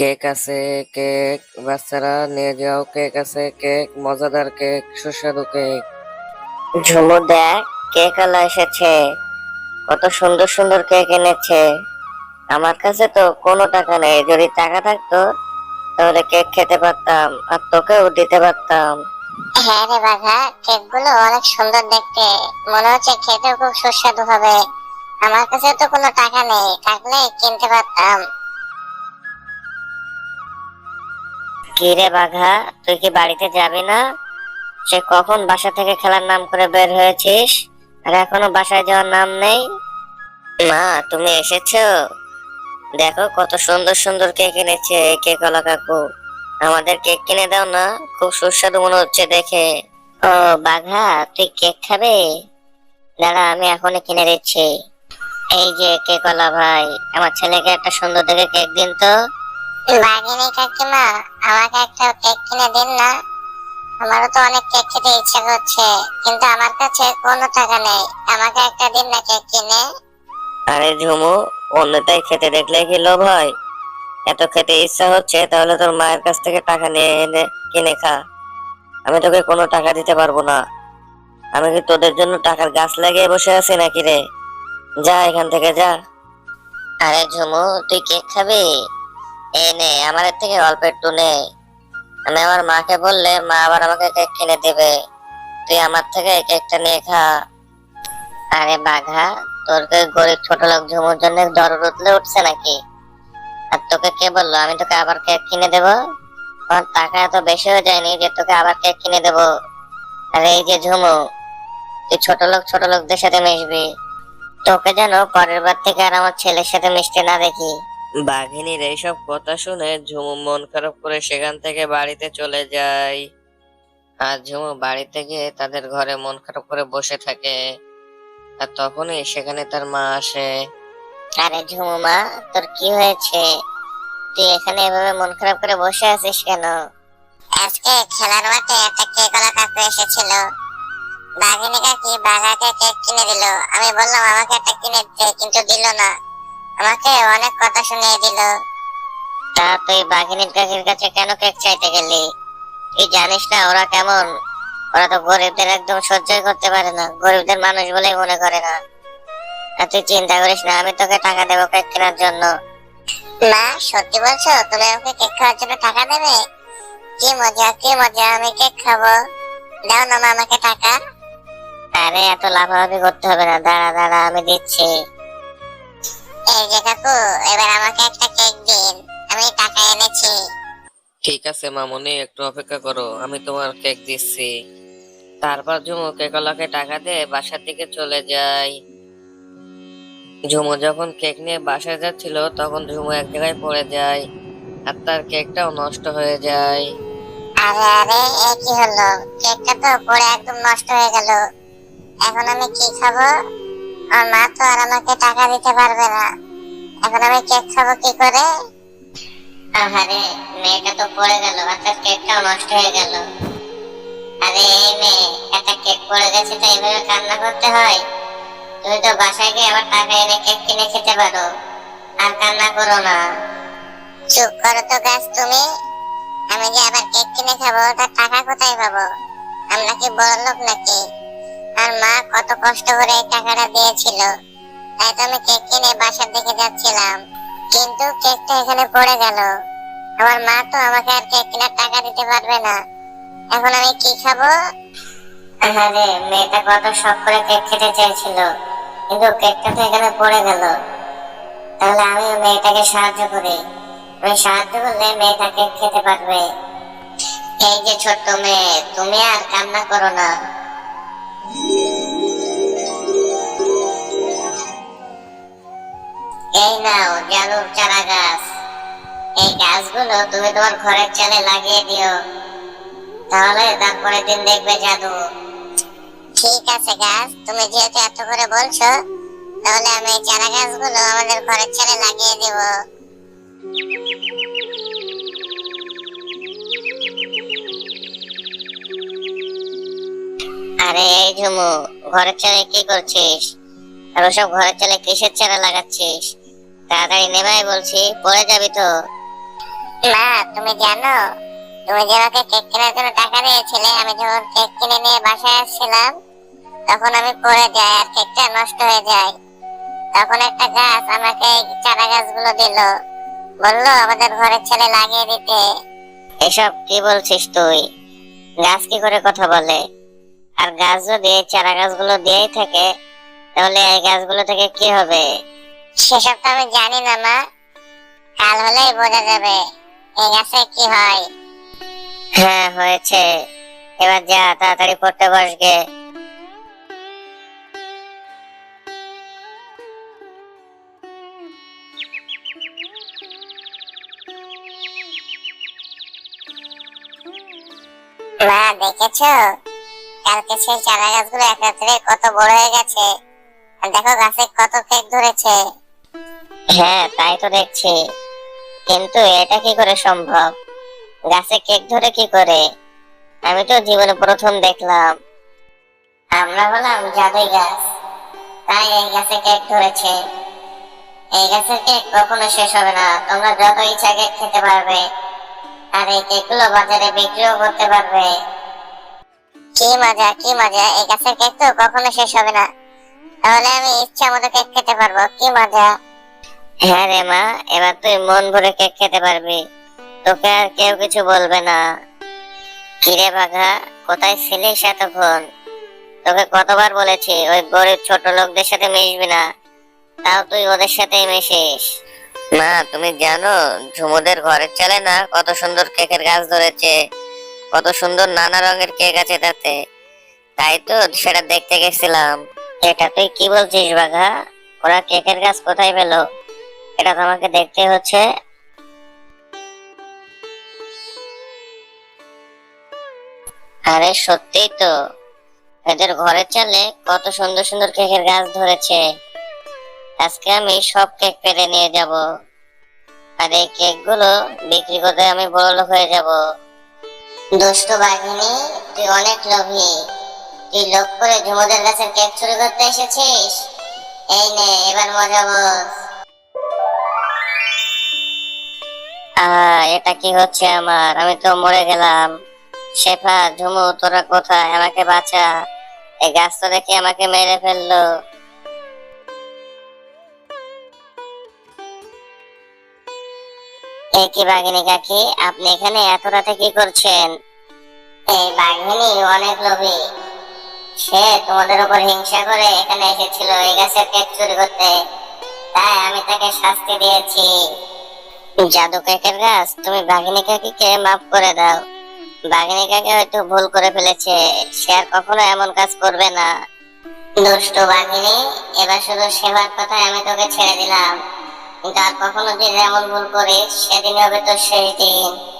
Cake আছে cake বাচ্চারা নিয়ে যাও কেক আছে কেক মজাদার কেক সুস্বাদু কেক। ঝুমু দেখ কেক আলা এসেছে কত সুন্দর সুন্দর কেক এনেছে। আমার কাছে তো কোনো টাকা নেই যদি টাকা থাকতো তাহলে কেক খেতে পারতাম আর তোকেও দিতে পারতাম। হ্যাঁ রে বাঘা কেকগুলো অনেক সুন্দর দেখতে। মনে হচ্ছে খেতেও খুব সুস্বাদু হবে। আমার কাছে তো কোনো টাকা নেই থাকলে কিনতে পারতাম। কি বাঘা? তুই কি বাড়িতে যাবি না? সে কখন বাসা থেকে খেলার নাম করে বের হয়েছিস? আর এখনও বাসায় যাওয়ার নাম নেই? মা, তুমি এসেছ? দেখো কত সুন্দর সুন্দর কেক এনেছে এই কেকওয়ালা কাকু। আমাদের কেক কিনে দাও না, খুব সুস্বাদু মনে হচ্ছে দেখে। ও, বাঘা, তুই কেক খাবে? দাঁড়া, আমি এখনই কিনে দিচ্ছি। এই যে কেকওয়ালা ভাই, আমার ছেলেকে একটা সুন্দর দেখে কেক দিন তো। বাঘিনী কাকিমা আমাকে একটা কেক কিনে দিন না। আমারও তো অনেক কেক খেতে ইচ্ছা করছে কিন্তু আমার কাছে কোনো টাকা নেই। আমাকে একটা দিন না কেক কিনে। আরে ঝুমু অন্যটাই খেতে দেখলে কি লোভ হয়? এত খেতে ইচ্ছা হচ্ছে তাহলে তোর মায়ের কাছ থেকে টাকা নিয়ে এনে কিনে খা। আমি তোকে কোনো টাকা দিতে পারব না। আমি কি তোদের জন্য টাকার গাছ লাগিয়ে বসে আছি নাকি রে? যা এখান থেকে যা। আরে ঝুমু তুই কেক খাবি? এই নে, আমার থেকে অল্প একটু নে আমি আমার মাকে বললে মা আবার আমাকে কেক কিনে দেবে। তুই আমার থেকে কেকটা নিয়ে খা। আরে বাঘা, তোর গরিব ছোট লোক ঝুমুর জন্য দরদ উঠলে উঠছে নাকি? আর তোকে কে বলল, আমি তোকে আবার কেক কিনে দেব? আমার টাকা এত বেশি হয়ে যায়নি যে তোকে আবার কেক কিনে দেব। আর এই যে ঝুমু, তুই ছোট লোক ছোট লোকদের সাথে মিশবি। তোকে যেন পরের বার থেকে আর আমার ছেলের সাথে মিশতে না দেখি। বাঘিনীর এইসব কথা শুনে ঝুমু মন খারাপ করে সেখান থেকে বাড়িতে চলে যায়। আর ঝুমু বাড়িতে গিয়ে তাদের ঘরে মন খারাপ করে বসে থাকে। আর তখনই সেখানে তার মা আসে। আরে ঝুমু মা, তোর কি হয়েছে? তুই এখানে এভাবে মন খারাপ করে বসে আছিস কেন? আজকে খেলার মাঠে একটা কেকওয়ালা কাকু এসেছিল। বাঘিনী কাকি বাঘাকে কেক কিনে দিল? আমি বললাম, আমাকে একটা কিনে দিতে কিন্তু দিল না। আমাকে অনেক কথা শুনিয়ে দিল। তা তুই বাঘিনীর কাকির কাছে কেন কেক চাইতে গেলি? তুই জানিস না ওরা কেমন? ওরা তো গরিবদের একদম সহ্যই করতে পারে না গরিবদের মানুষ বলেই মনে করে না। আর তুই চিন্তা করিস না আমি তোকে টাকা দেবো কেক কেনার জন্য। মা সত্যি বলছো? তুমি আমাকে কেক খাওয়ার জন্য টাকা দেবে? কি মজা কি মজা আমি কেক খাব। দাও না মা আমাকে টাকা। আরে এত লাফালাফি করতে হবে না। দাঁড়া দাঁড়া আমি দিচ্ছি। এই যে কাকু এবার আমাকে একটা কেক দিন। আমি টাকা এনেছি। ঠিক আছে মামুনি একটু অপেক্ষা করো আমি তোমার কেক দিচ্ছি। তারপর ঝুমু কেকলাকে টাকা দিয়ে বাসার দিকে চলে যায়। ঝুমু যখন কেক নিয়ে বাসায় যাচ্ছিল তখন ঝুমু এক জায়গায় পড়ে যায় আর তার কেকটাও নষ্ট হয়ে যায়। আরে আরে এ কি হলো? কেকটা তো পড়ে একদম নষ্ট হয়ে গেল। এখন আমি কি খাব? আমার মা তো আর আমাকে টাকা দিতে পারবে না। এখন আমি কেক খাব কি করে? আহারে মেয়েটা তো পড়ে গেল তার কেকটাও নষ্ট হয়ে গেল। আরে এই মেয়ে একটা কেক পড়ে গেছে তো এইভাবে কান্না করতে হয়? তুমি তো বাসায় গিয়ে আবার টাকা এনে কেক কিনে খেতে পারো। আর কান্না করো না। চুপ করো তো গাছ তুমি। আমি যে আবার কেক কিনে খাব তার টাকা কোথায় পাবো? আমরা কি বড় লোক নাকি? আর মা কত কষ্ট করে এই টাকাটা দিয়েছিল। তাই তো আমি কেক কিনে বাসার দিকে যাচ্ছিলাম। কিন্তু কেকটা এখানে পড়ে গেল। আমার মা তো আমাকে আর কেক কেনার টাকা দিতে পারবে না। এখন আমি কি খাব? আরে মেয়েটা কত শখ করে কেক খেতে চেয়েছিল। কিন্তু কেকটা তো এখানে পড়ে গেল। তাহলে আমি মেয়েটাকে সাহায্য করি। আমি সাহায্য করলে মেয়েটা কেক খেতে পারবে। এই যে ছোট্ট মেয়ে তুমি আর কান্না করো না। নাও জাদুর চারা গাছ। এই গাছগুলো তুমি তোমার ঘরের চালে লাগিয়ে দিও। তাহলে তারপরে দিন দেখবে জাদু। ঠিক আছে গাছ, তুমি যেহেতু এত করে বলছো, তাহলে আমি চারা গাছগুলো আমাদের ঘরের চালে লাগিয়ে দেব। আরে এই ঝুমু, ঘরের চালে কি করছিস? আর ওসব ঘরের চালে কিসের চারা লাগাচ্ছিস? তাড়াতাড়ি নেবাই বলছি পড়ে যাবি তো। মা তুমি জানো তুমি যে আমাকে কেক কেনার জন্য টাকা দিয়েছিলে আমি যখন কেক কিনে নিয়ে বাসায় আসছিলাম তখন আমি পড়ে যাই আর কেকটা নষ্ট হয়ে যায়। তখন একটা গাছ আমাকে চারা গাছগুলো দিল। বলল আমাদের ঘরের ছেলে লাগিয়ে দিতে। এসব কি বলছিস তুই? গাছ কি করে কথা বলে? আর গাছ যদি চারা গাছগুলো দিয়েই থাকে তাহলে এই গাছগুলো থেকে কি হবে? সেসব তো আমি জানি না মা। কাল হলেই বোঝা যাবে এই গাছে কি হয়। হ্যাঁ হয়েছে। এবার যা তাড়াতাড়ি পড়তে বসগে মা দেখেছ? কালকে সেই চারা গাছগুলো একত্রে কত বড় হয়ে গেছে। দেখো গাছে কত কেক ধরেছে। হ্যাঁ তাই তো দেখছি। কিন্তু এটা কি করে সম্ভব? গাছে কেক ধরে কি করে? আমি তো জীবনে প্রথম দেখলাম। আমরা হলাম জাদুই গাছ। তাই এই গাছে কেক ধরেছে। এই গাছের কেক কখনো শেষ হবে না। তোমরা যত ইচ্ছা কেক খেতে পারবে, আর এই কেকগুলো বাজারে বিক্রিও করতে পারবে। কি মজা কি মজা। এই গাছের কেক তো কখনো শেষ হবে না। তাহলে আমি ইচ্ছা মতো কেক খেতে পারব। কি মজা। হ্যাঁ রে মা এবার তুই মন ভরে কেক খেতে পারবি। তোকে আর কেউ কিছু বলবে না। কিরে বাঘা কোথায় ছিলিস এতক্ষণ? তোকে কতবার বলেছি ওই গরিব ছোট লোকদের সাথে মিশবি না। তাও তুই ওদের সাথেই মিশিস। মা তুমি জানো ঝুমুদের ঘরের চালে না কত সুন্দর কেকের গাছ ধরেছে। কত সুন্দর নানা রঙের কেক আছে তাতে। তাই তো সেটা দেখতে গেছিলাম। এটা তুই কি বলছিস বাঘা? ওরা কেকের গাছ কোথায় পেল? এটা তোমাকে দেখতে হচ্ছে। আরে সত্যিই তো, এদের ঘরের চালে কত সুন্দর সুন্দর কেকের গাছ ধরেছে। আজকে আমি সব কেক পেরে নিয়ে যাব। আর এই কেকগুলো বিক্রি করে আমি বড় লোক হয়ে যাব। দুষ্টু বাঘিনী তুই অনেক লোভী। তুই লোক করে ঝুমুদের গাছের কেক চুরি করতে এসেছিস? এই নে, এবার মজা বোঝ এটা কি হচ্ছে আমার? আমি তো মরে গেলাম। শেফা, ঝুমু, তোরা কোথায়? আমাকে বাঁচা। এই গাছ তো দেখি আমাকে মেরে ফেলল। এই কি বাঘিনী কাকি, আপনি এখানে এত রাতে কি করছেন? এই বাঘিনী অনেক লোভী। সে তোমাদের উপর হিংসা করে এখানে এসেছিল এই গাছের কেক চুরি করতে। তাই আমি তাকে শাস্তি দিয়েছি। জাদু কাকের গাছ? তুমি বাঘিনী কাকিকে মাফ করে দাও। বাঘিনী কাকি হয়তো ভুল করে ফেলেছে। সে আর কখনো এমন কাজ করবে না। দুষ্ট বাঘিনী, এবার শুধু সেবার কথা আমি তোকে ছেড়ে দিলাম। কিন্তু আর কখনো যদি এমন ভুল করিস সেদিন হবে তো শেষ দিন।